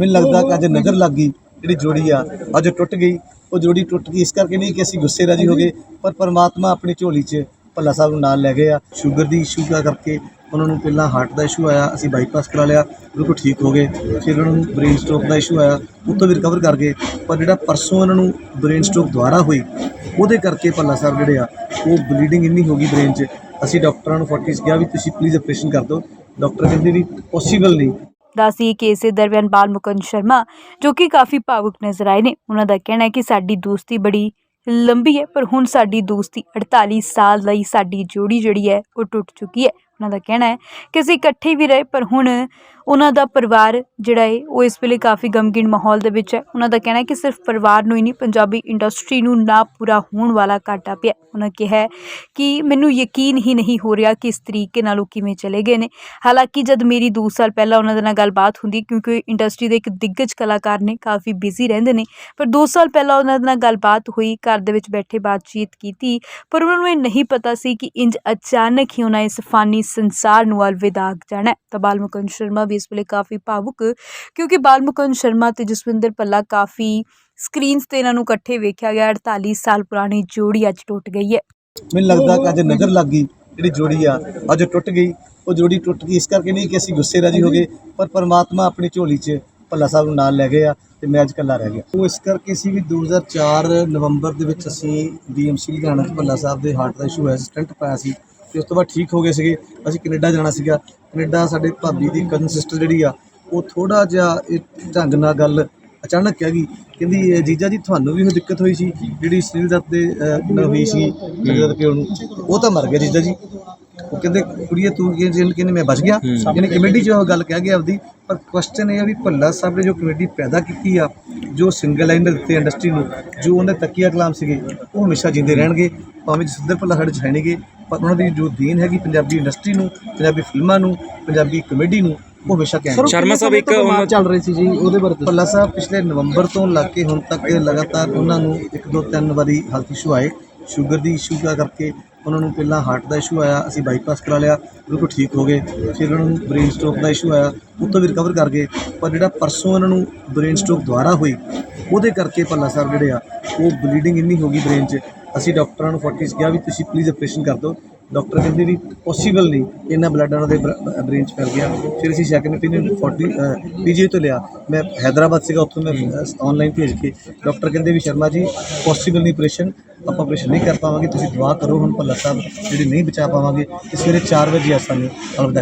ਮੈਨੂੰ ਲੱਗਦਾ ਕਿ ਅੱਜ ਨਜ਼ਰ ਲੱਗ ਗਈ ਜਿਹੜੀ ਜੋੜੀ ਆ, ਅੱਜ ਟੁੱਟ ਗਈ। ਉਹ ਜੋੜੀ ਟੁੱਟ ਗਈ, ਇਸ ਕਰਕੇ ਨਹੀਂ ਕਿ ਅਸੀਂ ਗੁੱਸੇ ਰਾਜੀ ਹੋ ਗਏ, ਪਰ ਪਰਮਾਤਮਾ ਆਪਣੀ ਝੋਲੀ 'ਚ ਭੱਲਾ ਸਾਹਿਬ ਨੂੰ ਨਾਲ ਲੈ ਗਏ ਆ। ਸ਼ੂਗਰ ਦੀ ਇਸ਼ੂ ਦਾ ਕਰਕੇ ਉਹਨਾਂ ਨੂੰ ਪਹਿਲਾਂ ਹਾਰਟ ਦਾ ਇਸ਼ੂ ਆਇਆ, ਅਸੀਂ ਬਾਈਪਾਸ ਕਰਾ ਲਿਆ, ਬਿਲਕੁਲ ਠੀਕ ਹੋ ਗਏ। ਫਿਰ ਉਹਨਾਂ ਨੂੰ ਬ੍ਰੇਨ ਸਟ੍ਰੋਕ ਦਾ ਇਸ਼ੂ ਆਇਆ ਉੱਥੋਂ ਵੀ ਰਿਕਵਰ ਕਰ ਗਏ। ਪਰ ਜਿਹੜਾ ਪਰਸੋਂ ਉਹਨਾਂ ਨੂੰ ਬ੍ਰੇਨ ਸਟ੍ਰੋਕ ਦੁਬਾਰਾ ਹੋਈ, ਉਹਦੇ ਕਰਕੇ ਭੱਲਾ ਸਾਹਿਬ ਜਿਹੜੇ ਆ, ਉਹ ਬਲੀਡਿੰਗ ਇੰਨੀ ਹੋ ਗਈ ਬ੍ਰੇਨ 'ਚ। ਅਸੀਂ ਡਾਕਟਰਾਂ ਨੂੰ 40 'ਚ ਕਿਹਾ ਵੀ ਤੁਸੀਂ ਪਲੀਜ਼ ਆਪਰੇਸ਼ਨ ਕਰ ਦਿਓ। ਡਾਕਟਰ ਕਹਿੰਦੇ ਵੀ ਪੋਸੀਬਲ ਨਹੀਂ। ਦੱਸੀ ਕਿ ਇਸੇ ਦਰਮਿਆਨ ਬਾਲ ਮੁਕੰਦ ਸ਼ਰਮਾ, ਜੋ ਕਿ ਕਾਫੀ ਭਾਵੁਕ ਨਜ਼ਰ ਆਏ ਨੇ, ਉਹਨਾਂ ਦਾ ਕਹਿਣਾ ਹੈ ਕਿ ਸਾਡੀ ਦੋਸਤੀ ਬੜੀ ਲੰਬੀ ਹੈ, ਪਰ ਹੁਣ ਸਾਡੀ ਦੋਸਤੀ 48 ਸਾਲ ਲਈ ਸਾਡੀ ਜੋੜੀ ਜਿਹੜੀ ਹੈ, ਉਹ ਟੁੱਟ ਚੁੱਕੀ ਹੈ। ਉਹਨਾਂ ਦਾ ਕਹਿਣਾ ਹੈ ਕਿ ਅਸੀਂ ਇਕੱਠੇ ਵੀ ਰਹੇ, ਪਰ ਹੁਣ ਉਹਨਾਂ ਦਾ ਪਰਿਵਾਰ ਜਿਹੜਾ ਹੈ, ਉਹ ਇਸ ਵੇਲੇ ਕਾਫੀ ਗਮਗੀਨ ਮਾਹੌਲ ਦੇ ਵਿੱਚ ਹੈ। ਉਹਨਾਂ ਦਾ ਕਹਿਣਾ ਹੈ ਕਿ ਸਿਰਫ ਪਰਿਵਾਰ ਨੂੰ ਹੀ ਨਹੀਂ, ਪੰਜਾਬੀ ਇੰਡਸਟਰੀ ਨੂੰ ਨਾ ਪੂਰਾ ਹੋਣ ਵਾਲਾ ਘਾਟਾ ਪਿਆ। ਉਹਨਾਂ ਕਿਹਾ ਕਿ ਮੈਨੂੰ ਯਕੀਨ ਹੀ ਨਹੀਂ ਹੋ ਰਿਹਾ ਕਿ ਇਸ ਤਰੀਕੇ ਨਾਲ ਉਹ ਕਿਵੇਂ ਚਲੇ ਗਏ ਨੇ। ਹਾਲਾਂਕਿ ਜਦ ਮੇਰੀ 2 ਸਾਲ ਪਹਿਲਾਂ ਉਹਨਾਂ ਦੇ ਨਾਲ ਗੱਲਬਾਤ ਹੁੰਦੀ, ਕਿਉਂਕਿ ਇੰਡਸਟਰੀ ਦੇ ਇੱਕ ਦਿੱਗਜ ਕਲਾਕਾਰ ਨੇ, ਕਾਫੀ ਬਿਜ਼ੀ ਰਹਿੰਦੇ ਨੇ, ਪਰ 2 ਸਾਲ ਪਹਿਲਾਂ ਉਹਨਾਂ ਦੇ ਨਾਲ ਗੱਲਬਾਤ ਹੋਈ, ਘਰ ਦੇ ਵਿੱਚ ਬੈਠੇ ਬਾਤਚੀਤ ਕੀਤੀ, ਪਰ ਉਹਨਾਂ ਨੂੰ ਇਹ ਨਹੀਂ ਪਤਾ ਸੀ ਕਿ ਇੰਜ ਅਚਾਨਕ ਹੀ ਉਹਨਾਂ ਇਸ ਫਾਨੀ ਸੰਸਾਰ ਨੂੰ ਅਲਵਿਦਾ ਜਾਣਾ ਤਾਂ ਬਾਲ ਸ਼ਰਮਾ ਵੀ ਇਸ ਵੇਲੇ ਕਾਫੀ ਭਾਵੁਕ, ਕਿਉਂਕਿ ਬਾਲ ਸ਼ਰਮਾ ਤੇ ਜਸਵਿੰਦਰ ਪੱਲਾ ਕਾਫੀ ਸਕਰੀਨਸ ਤੇ ਇਹਨਾਂ ਨੂੰ ਇਕੱਠੇ ਵੇਖਿਆ ਗਿਆ। 48 ਸਾਲ ਪੁਰਾਣੀ ਜੋੜੀ ਅੱਜ ਟੁੱਟ ਗਈ ਹੈ। ਮੈਨੂੰ ਲੱਗਦਾ ਕਿ ਅੱਜ ਨਜ਼ਰ ਲੱਗ ਗਈ ਜਿਹੜੀ ਜੋੜੀ ਆ, ਅੱਜ ਟੁੱਟ ਗਈ। ਉਹ ਜੋੜੀ ਟੁੱਟ ਗਈ ਇਸ ਕਰਕੇ ਨਹੀਂ ਕਿ ਅਸੀਂ ਗੁੱਸੇ ਰਾਜੀ ਹੋ ਗਏ, ਪਰ ਪਰਮਾਤਮਾ ਆਪਣੀ ਝੋਲੀ 'ਚ ਭੱਲਾ ਸਾਹਿਬ ਨੂੰ ਨਾਲ ਲੈ ਗਏ ਆ ਤੇ ਮੈਂ ਅੱਜ ਇਕੱਲਾ ਰਹਿ ਗਿਆ। ਉਹ ਇਸ ਕਰਕੇ ਸੀ ਵੀ 2004 ਨਵੰਬਰ ਦੇ ਵਿੱਚ ਅਸੀਂ ਡੀਐਮਸੀ ਲੁਧਿਆਣਾ 'ਚ ਭੱਲਾ ਸਾਹਿਬ ਦੇ ਹਾਰਟ ਦਾ ਇਸ਼ੂ ਹੋਇਆ ਪਾਇਆ ਸੀ। ਤੇ ਉਸ ਤੋਂ ਬਾਅਦ ਠੀਕ ਹੋ ਗਏ ਸੀਗੇ। ਅਸੀਂ ਕੈਨੇਡਾ ਜਾਣਾ ਸੀਗਾ। ਕੈਨੇਡਾ ਸਾਡੇ ਭਾਬੀ ਦੀ ਕਜ਼ਨ ਸਿਸਟਰ ਜਿਹੜੀ ਆ ਉਹ ਥੋੜਾ ਜਿਹਾ ਇਹ ਢੰਗ ਨਾਲ ਗੱਲ ਅਚਾਨਕ ਕਹਿ ਗਈ। ਕਹਿੰਦੀ ਜੀਜਾ ਜੀ ਤੁਹਾਨੂੰ ਵੀ ਉਹ ਦਿੱਕਤ ਹੋਈ ਸੀ ਜਿਹੜੀ ਸੁਨੀਲ ਦੱਤ ਦੇ ਨਾਲ ਹੋਈ ਸੀ ਪਿਓ ਨੂੰ। ਉਹ ਤਾਂ ਮਰ ਗਿਆ ਜੀਜਾ ਜੀ। ਉਹ ਕਹਿੰਦੇ ਕੁੜੀਏ ਤੂੰ ਕੀ ਜੇਲ੍ਹ ਕਹਿੰਦੇ ਮੈਂ ਬਚ ਗਿਆ। ਯਾਨੀ ਕਮੇਟੀ 'ਚ ਉਹ ਗੱਲ ਕਹਿ ਗਿਆ ਆਪਦੀ। ਪਰ ਕੁਐਸਚਨ ਇਹ ਆ ਵੀ ਭੱਲਾ ਸਾਹਿਬ ਨੇ ਜੋ ਕਮੇਟੀ ਪੈਦਾ ਕੀਤੀ ਆ ਜੋ ਸਿੰਗਲ ਲਾਈਨਰ ਦਿੱਤੇ ਇੰਡਸਟਰੀ ਨੂੰ ਜੋ ਉਹਨੇ ਤਕੀਆ ਕਲਾਮ ਸੀਗੇ ਉਹ ਹਮੇਸ਼ਾ ਜਿੰਦੇ ਰਹਿਣਗੇ। ਭਾਵੇਂ ਜਸਿੰਦਰ ਭੱਲਾ ਸਾਡੇ 'ਚ ਹੈ ਨਹੀਂਗੇ ਪਰ ਉਹਨਾਂ ਦੀ ਜੋ ਦੇਣ ਹੈਗੀ ਪੰਜਾਬੀ ਇੰਡਸਟਰੀ ਨੂੰ ਪੰਜਾਬੀ ਫਿਲਮਾਂ ਨੂੰ ਪੰਜਾਬੀ ਕਮੇਡੀ ਨੂੰ ਉਹ ਹਮੇਸ਼ਾ ਕਹਿਣਗੇ ਸ਼ਰਮਾ ਸਾਹਿਬ ਇੱਕ ਉਹਨਾਂ- ਚੱਲ ਰਹੀ ਸੀ ਜੀ ਉਹਦੇ ਬਾਰੇ ਭੱਲਾ ਸਾਹਿਬ ਪਿਛਲੇ ਨਵੰਬਰ ਤੋਂ ਲੱਗ ਕੇ ਹੁਣ ਤੱਕ ਲਗਾਤਾਰ ਉਹਨਾਂ ਨੂੰ ਇੱਕ ਦੋ ਤਿੰਨ ਵਾਰੀ ਹੈਲਥ ਇਸ਼ੂ ਆਏ। ਸ਼ੂਗਰ ਦੀ ਇਸ਼ੂ ਦਾ ਕਰਕੇ ਉਹਨਾਂ ਨੂੰ ਪਹਿਲਾਂ ਹਾਰਟ ਦਾ ਇਸ਼ੂ ਆਇਆ ਅਸੀਂ ਬਾਈਪਾਸ ਕਰਾ ਲਿਆ ਬਿਲਕੁਲ ਠੀਕ ਹੋ ਗਏ। ਫਿਰ ਉਹਨਾਂ ਨੂੰ ਬ੍ਰੇਨ ਸਟ੍ਰੋਕ ਦਾ ਇਸ਼ੂ ਆਇਆ ਉੱਥੋਂ ਵੀ ਰਿਕਵਰ ਕਰ ਗਏ। ਪਰ ਜਿਹੜਾ ਪਰਸੋਂ ਉਹਨਾਂ ਨੂੰ ਬ੍ਰੇਨ ਸਟ੍ਰੋਕ ਦੁਬਾਰਾ ਹੋਈ ਉਹਦੇ ਕਰਕੇ ਭੱਲਾ ਸਾਹਿਬ ਜਿਹੜੇ ਆ ਉਹ ਬਲੀਡਿੰਗ ਇੰਨੀ ਹੋ ਗਈ ਬ੍ਰੇਨ 'ਚ ਅਸੀਂ ਡਾਕਟਰਾਂ ਨੂੰ 40 ਕਿਹਾ ਵੀ ਤੁਸੀਂ ਪਲੀਜ਼ ਆਪਰੇਸ਼ਨ ਕਰ ਦਿਓ। ਡਾਕਟਰ ਕਹਿੰਦੇ ਵੀ ਪੋਸੀਬਲ ਨਹੀਂ ਇੰਨਾ ਬਲੱਡ ਉਹਨਾਂ ਦੇ ਬ੍ਰੇਨ 'ਚ ਫੈਲ ਗਿਆ। ਫਿਰ ਅਸੀਂ ਸੈਕੰਡ opinion 40 ਪੀਜੀ ਤੋਂ ਲਿਆ। ਮੈਂ ਹੈਦਰਾਬਾਦ ਸੀਗਾ, ਉੱਥੋਂ ਮੈਂ ਆਨਲਾਈਨ ਭੇਜ ਕੇ। ਡਾਕਟਰ ਕਹਿੰਦੇ ਵੀ ਸ਼ਰਮਾ ਜੀ ਪੋਸੀਬਲ ਨਹੀਂ ਆਪਰੇਸ਼ਨ ਆਪਾਂ ਆਪਰੇਸ਼ਨ ਨਹੀਂ ਕਰ ਪਾਵਾਂਗੇ, ਤੁਸੀਂ ਦੁਆ ਕਰੋ ਹੁਣ ਭੱਲਾ ਸਾਹਿਬ ਜਿਹੜੀ ਨਹੀਂ ਬਚਾ ਪਾਵਾਂਗੇ, ਤੇ ਸਵੇਰੇ 4 ਵਜੇ ਆ ਸਾਨੂੰ। ਅਲਵਿਦਾ